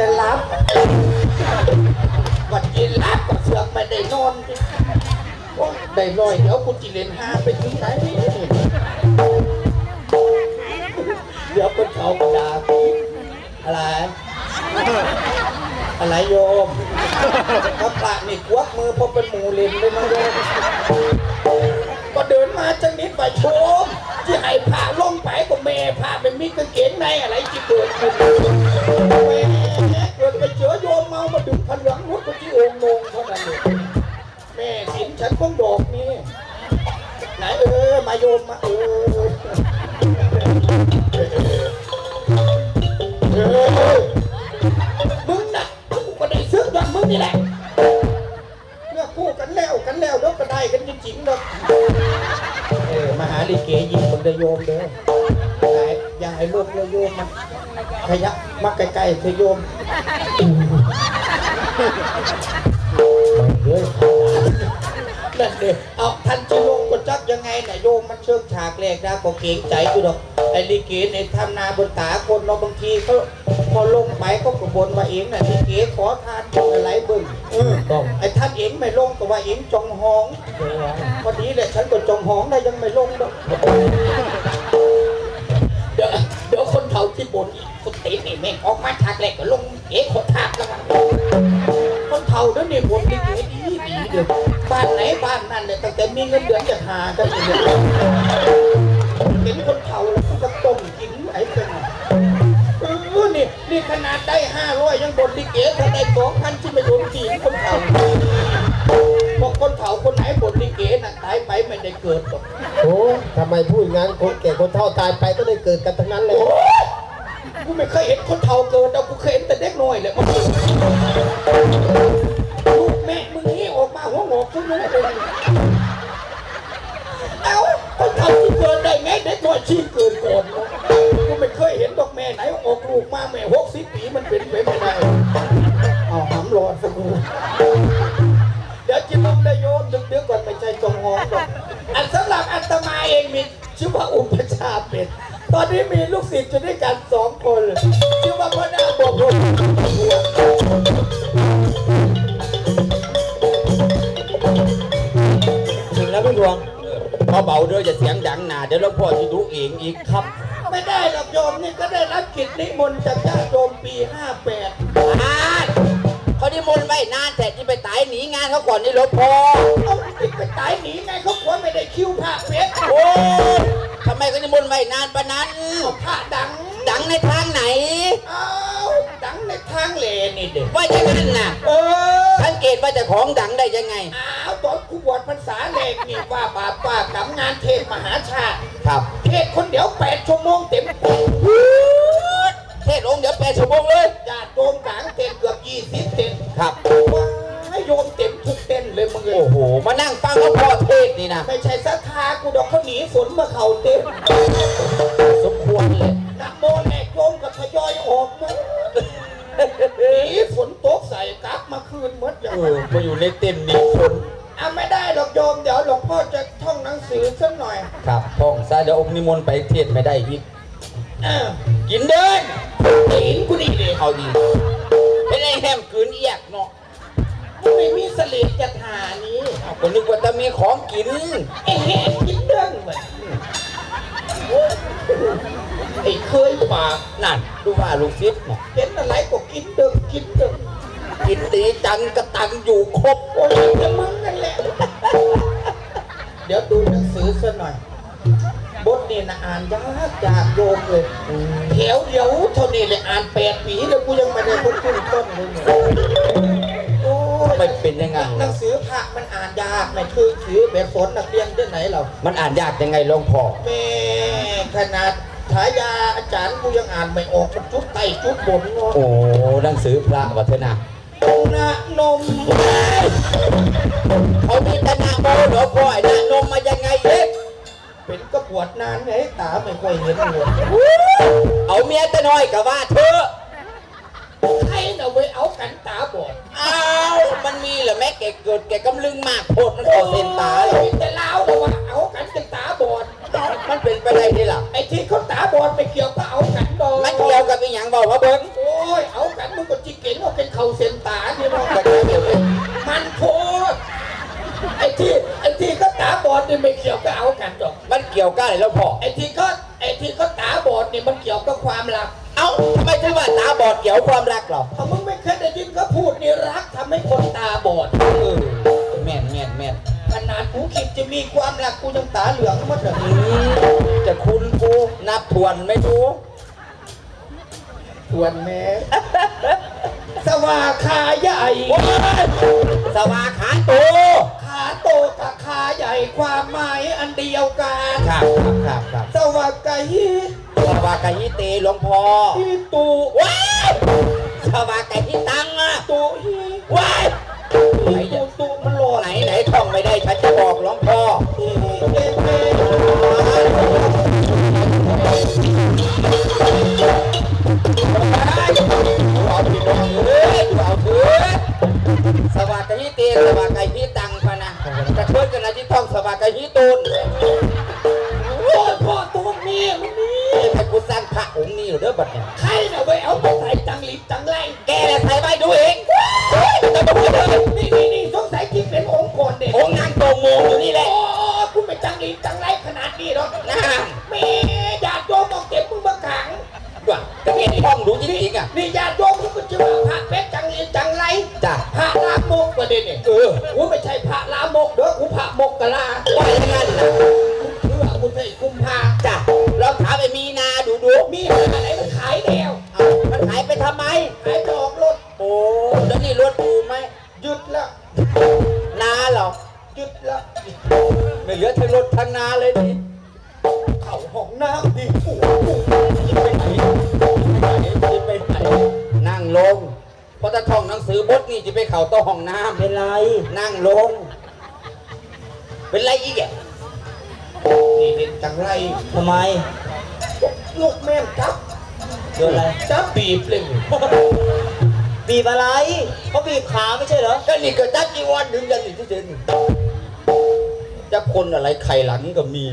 แต่รับก่อนกินรับก็เสือกไม่ได้นอนโอ้ได้ลอยเดี๋ยวกูจิเลนห้าไปถึงไหนเดี๋ยวคนเขากระดาพี่อะไร อะไรโยมพระพระนี่ควักมือพอเป็นหมูเลนเลยนะโยมก็เดินมาจังนิดไปโชมที่ให้ผ่าลงไปก็แม่ผ่าเป็นมิตรกางเกงในอะไรที่เกิด มามาดึงพันหลังรถก็ที่องค์งงเท่านั้นเองแม่สินฉันคงดอกนี่ไหนเออมาโยมมาเออเออมึงน่ะกูก็ได้ซื้อดอกมึงนี่แหละเมื่อคู่กันแล้วกันแล้วเดี๋ยวก็ได้กันจริงๆเนาะเออมาหาลิเกยิงคนเดโยมเด้ออย่าให้อย่าให้ลูกเลยโยมมันขยับมาใกล้ๆเธอโยม เฮ้ยนั่นเด้อเอาท่านจะลงก็จักยังไงน่ะโยมมันเชิงฉากแรกนะก็เกรงใจอยู่ดอกไอ้ลิเกในทำนาบนตาคนเราะบางทีเขาพอลงไปก็กระบนว่าเองน่ะลิเกขอทานอะไรเบิ่งเออต้องไอ้ท่านเองไม่ลงก็ว่าเองจองหองพอดีแหละฉันก็จองหองได้ยังไม่ลงดอกเดี๋ยวเดี๋ยว คนเฒ่าที่บนอีกคนตีนี่แม่งออกมาฉากแรกก็ลงเอ๋ขอทากแล้วกันคนเฒ่าเดี๋ยวนี้บนลิเกดีดีเดี๋ยวบ้านไหนบ้านนั่นเนี่ยตั้งแต่มีเงินเดือนจะหากันอยู่เนี่ยเห็นคนเฒ่าแล้วก็จะต้มกินไอ้เป็นเออนี่นี่ขนาดได้ห้าร้อยยังบนลิเกถ้าได้สองพันที่ไม่โดนจีนคนเฒ่าบอกคนเฒ่าคนไหนบทลิเกน่ะตายไปไม่ได้เกิดหรอกโอ้ทำไมพูดงั้นคนแก่คนเฒ่าตายไปก็ได้เกิดกันทั้งนั้นเลย กูไม่เคยเห็นคนเฒ่าเกิดแต่กูเคยเห็นแต่เด็กน้อยเลยมันลูกแม่มึงนี่ออกมาหัวงอกทุกนู้นเลยเอ้าคนเฒ่าที่เกิดได้ไงเด็กน้อยชี้เกิดก่อนาเดี๋ยวหลวงพ่อจะดูเองอีกครับ ไม่ได้หรอกโยมนี่ก็ได้รับกิจนิมนต์จากญาติโยมปี58อ่านเขานิมนต์ไว้นานแต่ที่ไปตายหนีงานเขาก่อนนี่หลวงพ่อเอาติดไปตายหนีไงเขาขวไม่ได้คิวพระเพชรโอ้ยทำไมเขานิมนต์ไว้นานปะนั้นเอาพระดัง ดังในทางไหน เอา ดังในทางเลนี่เด็กว่าอย่างนั้นน่ะเออสังเกตว่าเจะของดังได้ยังไง อ้าวตอนกูบวชพรรษาแรกนี่ว่าบาปว่ากับงานเทศมหาชาติครับ เทศคนเดียวแปดชั่วโมงเต็มเทศองค์เดี๋ยวแปดชั่วโมงเลยญาติโยมกลางเต็นเกือบยี่สิบเต็นครับว้ายโยมเต็มทุกเต็นเลยมึงเลโอ้ยโห มานั่งฟังหลวงพ่อเทศนี่นะไม่ใช่ศรัทธากูดอกเขาหนีฝนมาเข่าเต็ม ดี๋ยวองค์นิมนต์ไปเทศไม่ได้อีกอ่ากินเดินตีนกูนี่เลยเอาดีเป็นไอ้แฮมกืนเอียกเนาะมึงไม่มีสลิดจะทานี้เอาก็นึกว่าจะมีของกินไอ้แหกกินเรื่องเหมือนไอ้เคยปากนั่นดูว่าลูกศิษย์น่ะเห็นอะไรก็กินเดิมกินเดิมกินดีจังกระตังอยู่ครบโอ้ยจะมึงกันแหละ เดี๋ยวดูหนังสือซะหน่อย บทนี่นะอ่านยากยากโยมเลยแถวเดียวเท่านี้เลยอ่านแปดปีแล้วกูยังไม่ได้พ้นขึ้นต้นเลยเนี่ยโอ้ยไม่เป็นยังไงหนังสือพระมันอ่านยากไม่คือถือแบบฝนนักเรียนที่ไหนเรามันอ่านยากยังไงหลวงพ่อแม่ขนาดฉายาอาจารย์กูยังอ่านไม่ออกมันจุดไต่จุดบนเนาะโอ้หนังสือพระวัฒนานะนมเขามีแตนาโมหลวงพ่อไอ้นานมมายังไงเอ๊ะ เป็นกระปวดนานไงตาไม่ค่อยเห็นเลยเอาเมียแต่น้อยกับว่าเธอะใครน่ะไว้เอากันตาบอดอ้าวมันมีเหรอแม่แกเกิดแกกำลึงมากโพดมันเข้าเส้นตาเลยโอ้แต่เล่าเลยว่าเอากันจนตาบอดมันเป็นไปได้ที่ล่ะไอ้ที่เขาตาบอดไม่เกี่ยวกับเอากันดอกมันเกี่ยวกับอีหยังบอกว่าเบิ้งโอ้ยอยเอากันมึงก็ กมันเกี่ยวกันเลยแล้วพ่อไอ้ที่ก็ไอ้ที่ก็ตาบอดนี่มันเกี่ยวกับความรัก เอ้าทำไมถึงว่าตาบอดเกี่ยวความรักเหรอถ้ามึงไม่เคยได้ยินเขาพูดนี่รักทำให้คนตาบอดเออแม่นแม่นแม่นขนาดกูคิดจะมีความรักกูยังตาเหลืองหมดเลยอืมจะคุณกูนับทวนไม่ดูทวนแม่สว่าขาใหญ่โอ้ยสวาขาโตขา โตกับขาใหญ่ความหมายอันเดียวกันครับครับครับครับสว่าไก่สวากายิเตหลวงพ่อที่ตูว้ายสวากายิตังอะตูฮีว้ายที่ตูตูมันหลอดไหนไหนท่องไม่ได้ฉันจะบอกหลวงพ่อ ดูเองเฮ้ยไม่ต้องมาพูดเลยนี่นี่นี่สงสัยกินเป็นองค์ก่อนเด็กองค์นางโตโมงอยู่นี่แหละ โอ้คุณไปจังหลีจังไรขนาดนี้หรอกนางแม่ญาติโยมต้องเก็บมึงมาขังว่ะแต่แกที่ท่องรู้จริงๆอะนี่ญาติโยมมึงก็จะว่าพระเพชรจังหลีจังไรจ้ะพระลามกประเด็นเนี่ยเออกูไม่ใช่พระลามกเด้อกูพระมกกะลาว่าอย่างนั้นนะเพื่อกูใช่กุมภาจ้ะลองถามไอ้มีนาดูดูมีอะไรมันขา เหลือทั้งรถทั้งนาเลยดิเข้าห้องน้ำดิโอ้โหจะไปไหนไปไหนจะไปไหนนั่งลงเพราะถ้าท่องหนังสือบทนี่จะไปเข่าโต๊ะห้องน้ำเป็นไร นั่งลง เป็นไรอีกแกนี่เห็นจังไรทำไม ลูกแม่นจับโดนอะไรจับบีบเลยบีบอะไรเขาบีบขาไม่ใช่เหรอก็นี่ก็จักจีวรดึงยันนี่ที่เด่น จะคนอะไรไข่หลังก็มี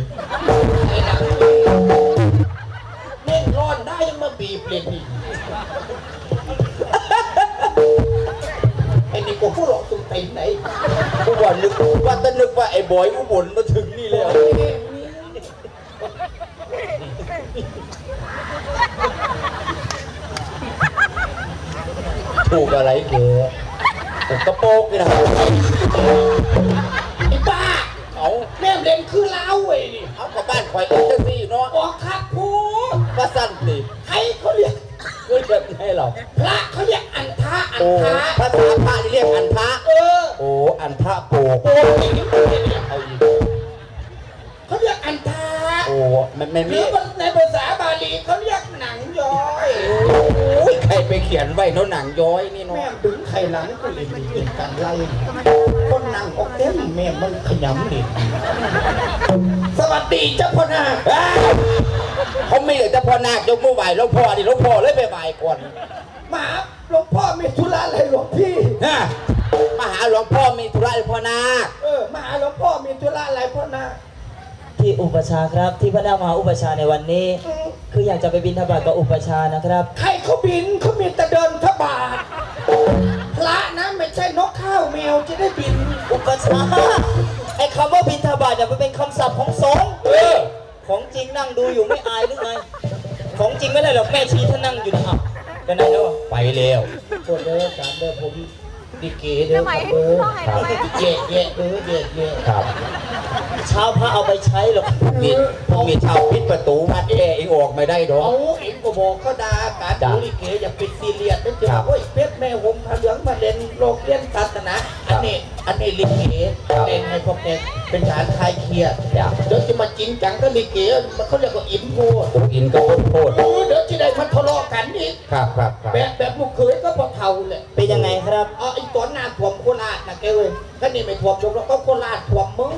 ไอ้หนังเล่นร้อนได้ยังมาบีบเลยนี่ไอ้นี่กูพูดหลอกตุ้มต็มไหนกูว่านึกว่าแต่นึกว่าไอ้บอยอุบลมาถึงนี่แล้วถูกอะไรเก๋ถูกระโปงนี่นะไอ้บ้ ข่อยกันจังซี่เนาะออกคักพูดว่าสั้นสิใครเขาเรียกเฮ้ยแบบไหนหรอพระเขาเรียกอันทะอันโอ้ทะภาษาพระนี่เรียกอันทะเออโอ้อันทะโปกโอ้ยนี่เขาเรียกเอาอีกเขาเรียกอันทะโอ้มันไม่หมีรือในภาษ ไปเขียนไว้เนาะหนังย้อยนี่เนาะแม่งถึงไข่หลังกูเลยมีกันไล่คนนั่งออกเต็มแม่มันขยำดิสวัสดีเจ้าพ่อนาคเอ้ยเขาไม่เหลือแต่พ่อนาคยกมือไหวหลวงพ่อดิหลวงพ่อเลยไปไหวก่อนมาหลวงพ่อมีธุระอะไรหลวงพี่ฮะมาหาหลวงพ่อมีธุระให้พ่อนาคเออมาหาหลวงพ่อมีธุระอะไรพ่อนาค ที่อุปชฌาย์ครับ ที่พระนางมาอุปชฌาย์ในวันนี้อืมคืออยากจะไปบินทบาทกับอุปชฌาย์นะครับ ใครเขาบินเขามีแต่เดินทบาทพระนะไม่ใช่นกข้าวแมวจะได้บินอุปชฌา ดิเกเด้อครับเด้อครับเย่เย่เด้อเย่เย่ครับ เช้าพระเอาไปใช้หรอกมีมีชาวปิดประตูมาแอเองออกไม่ได้ดอเอากเอ็งก็บอกเขาด่าการจ้ะดูลิเกอย่าปิดซีเรียสนั่นจะครับ โอ้ยเพชรแม่หงพระเหลืองมาเล่นโลกเลี้ยนศาสนาครั อันบนี้อันนี้ลิเกครับเล่นให้พวกเด็กเป็นการคลายเครียดจ้ะเดี๋ยวจะมาจริงจังก็ลิเกมันเขาเรียกว่าอินโพดผมอินก็โคตรเออเดี๋ยวจะได้มันทะเลาะกันอีกครับครับครับแบบแบบลูกเขยก็พอเท่าเลยเป็นยังไงครับเอาไอ้ตัวหน้าถ่วมโคราชนะแกเว้ยคันนี้ไม่ถ่วมยกแล้วก็โคราชถ่วมมือ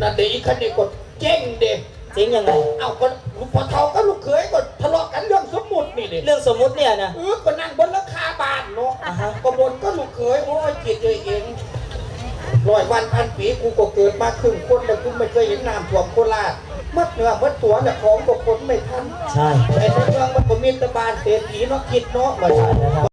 นั่นเด็กอีกคันนี้ก็เจ๊งเด็กจริงยังไง เอาก็พอเท่าก็ลูกเขยก็ทะเลาะกันเรื่องสมมุตินี่เด็เรื่องสมมุติเนี่ยนะเออก็นั่งบนราคาบ้านเนาะอ่าฮะก็บนก็ลูก เขยโอ้ยจิตเลยเองร้อยวันพันปีกูก็เกิดมาครึ่งคนแล้วกูไม่เคยเห็นน้ำท่วมโคราชมัดเนื้อมัดตัวเนี่ยของบางคนไม่ทันใช่แต่ในเมืองมันก็มีแตะบานเศรษฐีเนาะคิดเนาะว่าใช่แล้วครับ